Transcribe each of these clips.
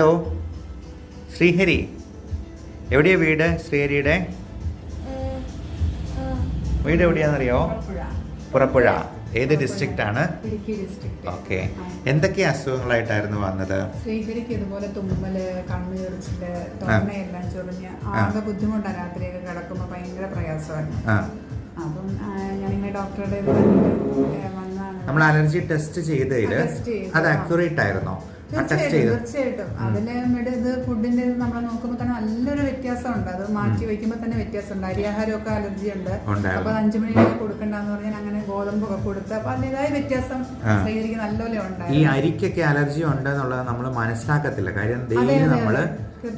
Hello Sreehari എവിടെയാ വീട് ശ്രീഹരിയുടെ? വീട് എവിടെയാണെന്നറിയോ? പുറപ്പുഴ. ഏത് ഡിസ്ട്രിക്റ്റ് ആണ്? ഓക്കെ. എന്തൊക്കെ അസുഖങ്ങളായിട്ടായിരുന്നു വന്നത്? ശ്രീഹരിക്ക് ഇതുപോലെ തുമ്മൽ കണ്ണ് ചെറിച്ചിൽ തൊണ്ടയെല്ലാം ചൊറിഞ്ഞ് ആകെ ബുദ്ധിമുട്ടാണ് രാത്രിയൊക്കെ കിടക്കുമ്പോൾ ഭയങ്കര പ്രയാസമാണ് ആ. അപ്പം ഞാനിങ്ങനെ ഡോക്ടറുടെ വന്നതാണ്. നമ്മൾ അലർജി ടെസ്റ്റ് ചെയ്തതിൽ ചെയ്തു. അത് അക്യൂറേറ്റ് ആയിരുന്നോ? തീർച്ചയായിട്ടും അതിൽ ഇത് ഫുഡിന്റെ ഇത് നമ്മൾ നോക്കുമ്പോൾ തന്നെ നല്ലൊരു വ്യത്യാസമുണ്ട്. അത് മാറ്റി വെക്കുമ്പോൾ തന്നെ വ്യത്യാസമുണ്ട്. അരിയാഹാരമൊക്കെ അലർജി ഉണ്ട്. അപ്പൊ അഞ്ചു മണി കഴിഞ്ഞ് കൊടുക്കണ്ടെന്ന് പറഞ്ഞാൽ അങ്ങനെ ഗോതമ്പൊക്കെ കൊടുത്ത് അപ്പൊ അതിന്റെതായ വ്യത്യാസം ആ. നല്ലപോലെ നല്ലപോലെ ഈ അരിക്കൊക്കെ അലർജി ഉണ്ടെന്നുള്ളത് നമ്മൾ മനസ്സിലാക്കത്തില്ല. കാര്യം ഡെയിലി നമ്മൾ.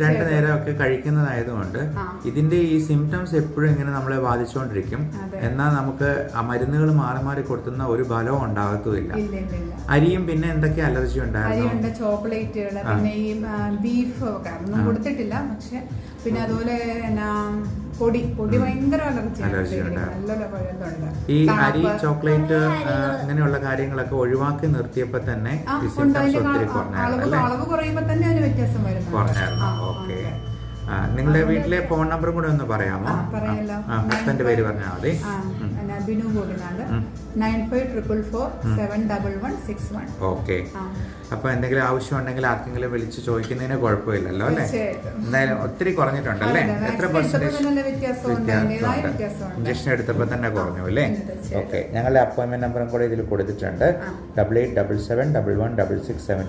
രണ്ടു. നേരമൊക്കെ കഴിക്കുന്നതായതുകൊണ്ട് ഇതിന്റെ ഈ സിംറ്റംസ് എപ്പോഴും ഇങ്ങനെ നമ്മളെ ബാധിച്ചുകൊണ്ടിരിക്കും. എന്നാൽ നമുക്ക് ആ മരുന്നുകൾ മാറി മാറി കൊടുത്തുന്ന ഒരു ഫലവും ഉണ്ടാകത്തുമില്ല. ഇല്ല ഇല്ല ഇല്ല. അരിയും പിന്നെ എന്തൊക്കെ അലർജി ഉണ്ടായിരുന്നു? ചോക്ലേറ്റുകൾ. പിന്നെ ഈ ബീഫ് ഒക്കെ. ഒന്നും കൊടുത്തിട്ടില്ല. പക്ഷെ പിന്നെ അതുപോലെ പൊടി. പൊടി ഭയങ്കര അലർജി ഈ അരി ചോക്ലേറ്റ് അങ്ങനെയുള്ള കാര്യങ്ങളൊക്കെ ഒഴിവാക്കി നിർത്തിയപ്പോൾ തന്നെ അളവ് കുറഞ്ഞായിരുന്നു കുറയുമ്പോ തന്നെ അതിന് വ്യത്യാസം ആ, ഓക്കെ. നിങ്ങളുടെ വീട്ടിലെ ഫോൺ നമ്പറും കൂടെ ഒന്ന് പറയാമോ. ഹസ്ബൻഡ് പേര് പറഞ്ഞാൽ മതി. ആ, ഉം. എന്നാ Binu Gopinath nine five triple four seven double one six one. Okay. അപ്പൊ എന്തെങ്കിലും ആവശ്യം ഉണ്ടെങ്കിൽ ആർക്കെങ്കിലും വിളിച്ച് ചോദിക്കുന്നതിന് കുഴപ്പമില്ലല്ലോ അല്ലേ. എന്തായാലും ഒത്തിരി കുറഞ്ഞിട്ടുണ്ടല്ലേ? അല്ലേ എത്ര പെർസെന്റേജ് ഇഞ്ചക്ഷൻ എടുത്തപ്പോൾ തന്നെ കുറഞ്ഞു അല്ലേ. ഓക്കെ. ഞങ്ങളുടെ അപ്പോയിന്റ്മെന്റ് നമ്പറും കൂടെ ഇതിൽ കൊടുത്തിട്ടുണ്ട്. Double eight double seven double one double six seven